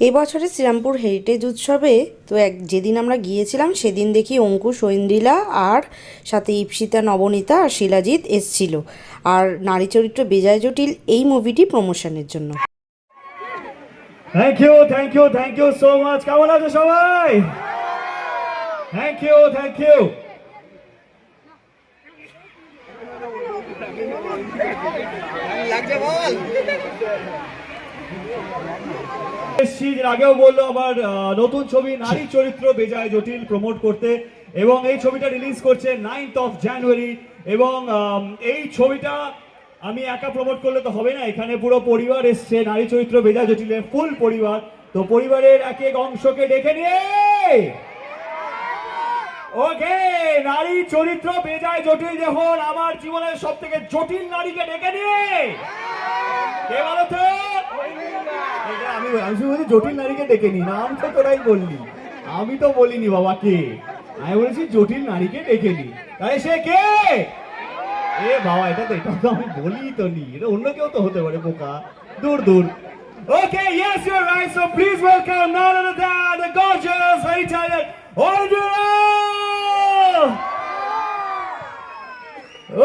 এই বছরের শ্রীরামপুর হেরিটেজ উৎসবে তো এক যেদিন আমরা গিয়েছিলাম সেদিন দেখি অঙ্কুশ ঐন্দ্রিলা আর সাথে ইপসিতা নবনীতা আর শিলাজিৎ এসছিল। আর নারী চরিত্র বেজায় জটিল এই মুভিটি প্রমোশনের জন্য। Thank you thank you thank you so much কেমন আছো সবাই? থ্যাংক ইউ থ্যাংক ইউ এসছি এর আগেও বলল আবার নতুন ছবি নারী চরিত্র বেজায় জটিল প্রমোট করতে। এবং এই ছবিটা রিলিজ করছে নাইনথ অফ জানুয়ারি এবং এই ছবিটা আমি একা প্রমোট করলে তো হবে না। এখানে পুরো পরিবার এসছে, নারী চরিত্র বেজায় জটিলের ফুল পরিবার। তো পরিবারের এক এক অংশকে ডেকে নিয়ে! ওকে, নারী চরিত্র বেজায় জটিল যখন আমার জীবনের সব থেকে জটিল নারীকে ডেকে নিয়ে! কে বলো তো? আমি আমি বলছি জটিল নারীকে ডেকে নি নাম তো তোরাই বললি। আমি তো বলিনি বাবা কে। আমি বলেছি জটিল নারীকে ডেকে তাই সে কে? এ বাবা এটা তো এটা তো আমি বলি তো নি। এটা অন্য কেউ তো হতে পারে বোকা। দূর দূর। Okay, yes, you're right. So please welcome none!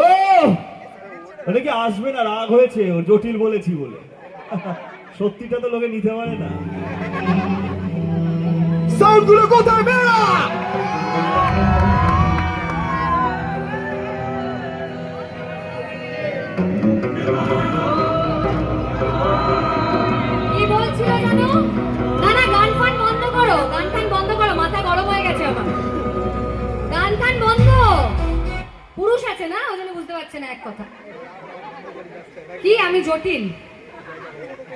Oh! এটা কি আসবে না? রাগ হয়েছে ওর জটিল বলেছি বলে। সত্যিটা তো লোকে নিতে পারে না। সাউন্ডগুলো কোথায় বেড়া? কি বলছিল না না গান ফান বন্ধ করো। গান ফান বন্ধ করো মাথা গরম হয়ে গেছে গান ফান বন্ধ। পুরুষ আছে না? ওই জন্য বুঝতে পারছে না এক কথা। কি আমি জটিল?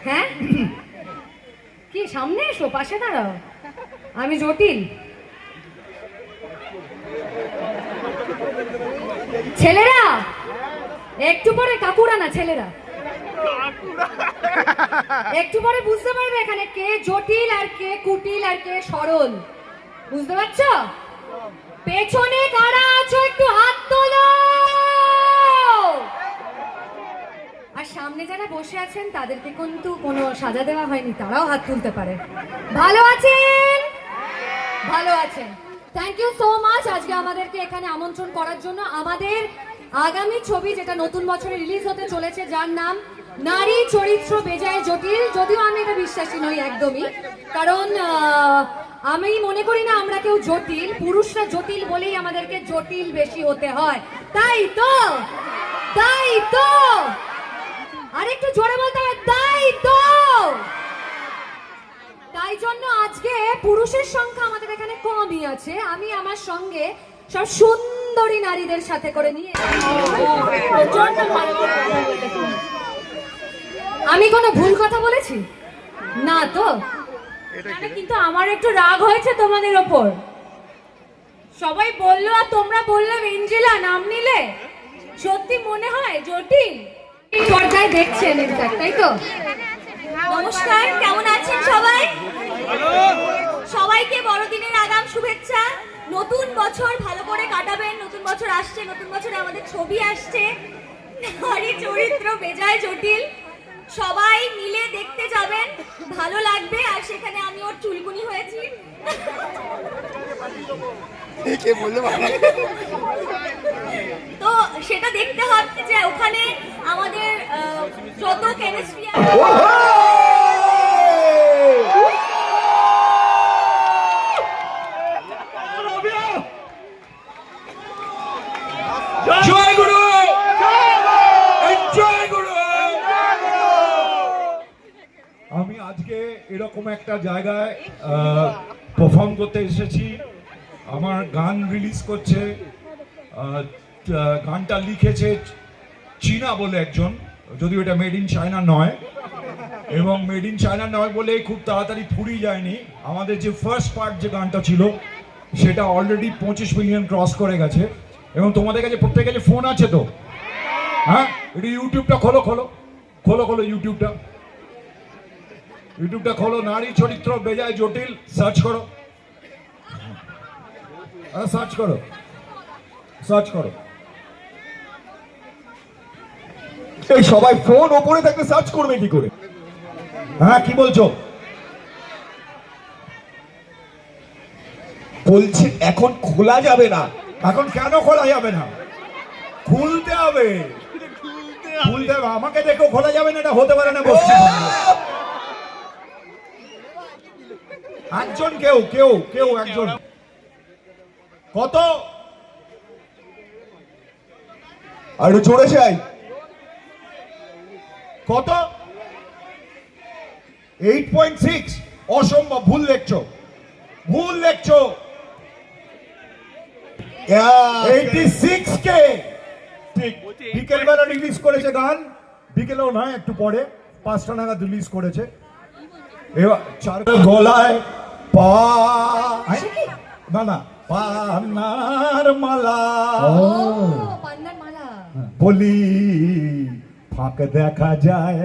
হ্যাঁ? কি, সামনে এসো, পাশে দাঁড়াও। আমি জটিল। ছেলেরা, একটু পরে কাকুরা না, ছেলেরা। একটু পরে বুঝতে পারবে এখানে কে জটিল আর কে কুটিল আর কে সরল। বুঝতে পারছ? আছেন, তাদেরকে কিন্তু কোনো সাজা দেওয়া হয়নি, তারাও হাত তুলতে পারে। ভালো আছেন? ভালো আছেন। থ্যাংক ইউ সো মাচ আজকে আমাদেরকে এখানে আমন্ত্রণ করার জন্য। আমাদের আগামী ছবি যেটা নতুন বছরে রিলিজ হতে চলেছে, যার নাম নারী চরিত্র বেজায় জটিল। যদিও আমি এটা বিশ্বাসী নই একদমই, কারণ আমি মনে করি না আমরা কেউ জটিল, পুরুষরা জটিল বলেই আমাদেরকে জটিল বেশি হতে হয়। তাই তো? তাই তো? আরেকটু জোরে বলতে হবে তাই তো তাই জন্য আজকে পুরুষের সংখ্যা আমাদের এখানে কমই আছে। আমি আমার সঙ্গে সব সুন্দরী নারীদের সাথে করে নিয়ে। আমি কোনো ভুল কথা বলেছি? না তো? কিন্তু আমার একটু রাগ হয়েছে তোমাদের ওপর। সবাই বলল আর তোমরা বললে এঞ্জেলা নাম নিলে? সত্যি মনে হয়? জটিল? পর্দায় দেখছেন তাই তো? নমস্কার কেমন আছেন সবাই? সবাইকে বড়দিনের আগাম শুভেচ্ছা। নতুন বছর ভালো করে কাটাবেন নতুন বছর আসছে নতুন বছরে আমাদের ছবি আসছে। নারী চরিত্র বেজায় জটিল। সবাই মিলে দেখতে যাবেন ভালো লাগবে আর সেখানে আমি ওর চুলকুনি হয়েছি। তো সেটা দেখতে হবে যে ওখানে আমাদের যত কেমিস্ট্রি আমি আজকে এরকম একটা জায়গায় পারফর্ম করতে এসেছি। আমার গান রিলিজ করছে গানটা লিখেছে চীনা বলে একজন, যদিও এটা মেড ইন চায়না নয়, এবং মেড ইন চায়না নয় বলে খুব তাড়াতাড়ি ফুরিয়ে যায়নি। আমাদের যে ফার্স্ট পার্ট যে গানটা ছিল, সেটা অলরেডি পঁচিশ মিলিয়ন ক্রস করে গেছে। এবং তোমাদের কাছে, প্রত্যেকের কাছে ফোন আছে তো? হ্যাঁ? একটু ইউটিউবটা খোলো খোলো। খোলো খোলো ইউটিউবটা ইউটিউবটা খোলো, নারী চরিত্র বেজায় জটিল সার্চ করো। সার্চ করো। সার্চ করো। সবাই ফোন ওপরে থাকলে সার্চ করবে কি করে? হ্যাঁ কি বলছো? বলছে, এখন খোলা যাবে না। এখন কেন খোলা যাবে না? খুলতে হবে। খুলতে হবে। আমাকে দেখো, খোলা যাবে না, এটা হতে পারে না বলছি একজন কেউ কেউ কেউ, একজন। কত? আর জোরে চাই কত? এইট পয়েন্ট সিক্স অসম্ভব ভুল দেখছ। ভুল দেখছ। Eighty six K. ঠিক। বিকেলবেলা রিলিজ করেছে গান। বিকেলেও নয় একটু পরে। পাঁচটা নাগাদ রিলিজ করেছে। এবার চার গলায় পা। না না পানার মালা। পান্নার মালা। বলি ফাঁক দেখা যায়।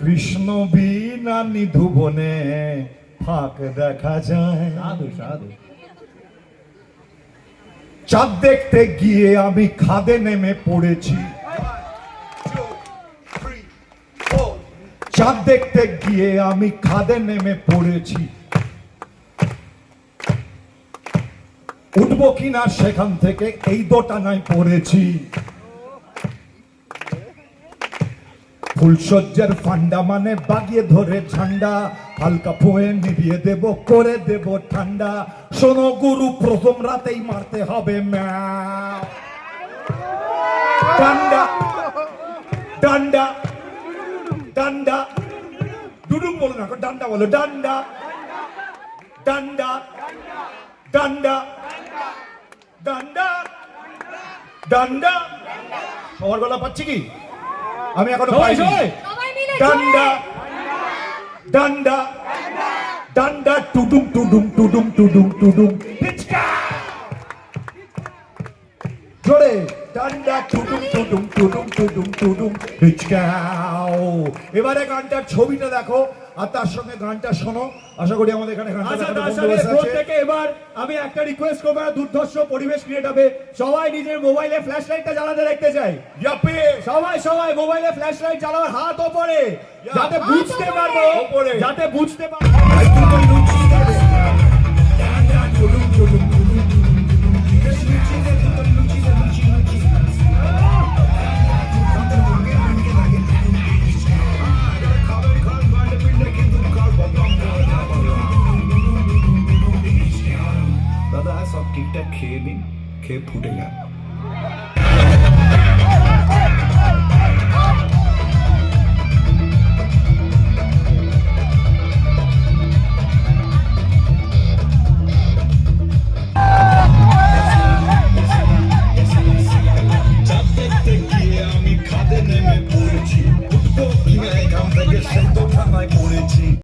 কৃষ্ণ বিনা নিধুবনে ফাঁক দেখা যায়। চাঁদ দেখতে গিয়ে আমি খাদে নেমে পড়েছি। চাঁদ দেখতে গিয়ে আমি খাদে নেমে পড়েছি। উঠবো কিনা সেখান থেকে এই দোটানায় পড়েছি। ফুলসজ্জার ফান্ডা মানে বাগিয়ে ধরে ঝান্ডা হালকা ফুয়ে নিভিয়ে দেব, করে দেব ঠান্ডা। শোনো গুরু, প্রথম রাতেই মারতে হবে ডান্ডা ডান্ডা ডান্ডা ডুডুম বলো না ডান্ডা বলো ডান্ডা ডান্ডা ডান্ডা ডান্ডা ডান্ডা সবার গলা পাচ্ছি কি? আমি এখনও পাইনি। সবাই। সবাই মিলে ডান্ডা ডান্ডা ডান্ডা টুডুম টুডুম টুডুম টুডুম টুডুম। পিচকা জোরে। ডান্ডা টুডুম টুডুম টুডুম টুডুম টুডুম পিচকা এবারে গানটার ছবিটা দেখো। আর তার সঙ্গে গানটা শোনো। আশা করি আমাদের এখানে আচ্ছা। প্রত্যেকে এবার আমি একটা রিকোয়েস্ট করব দুর্ধর্ষ পরিবেশ ক্রিয়েট হবে। সবাই নিজের মোবাইলে ফ্ল্যাশ লাইটটা জ্বালাতে দেখতে চাই। সবাই সবাই মোবাইলে ফ্ল্যাশ লাইট জ্বালাবার হাত ওপরে। যাতে বুঝতে পারব। যাতে বুঝতে পারব। கேட்புடையார்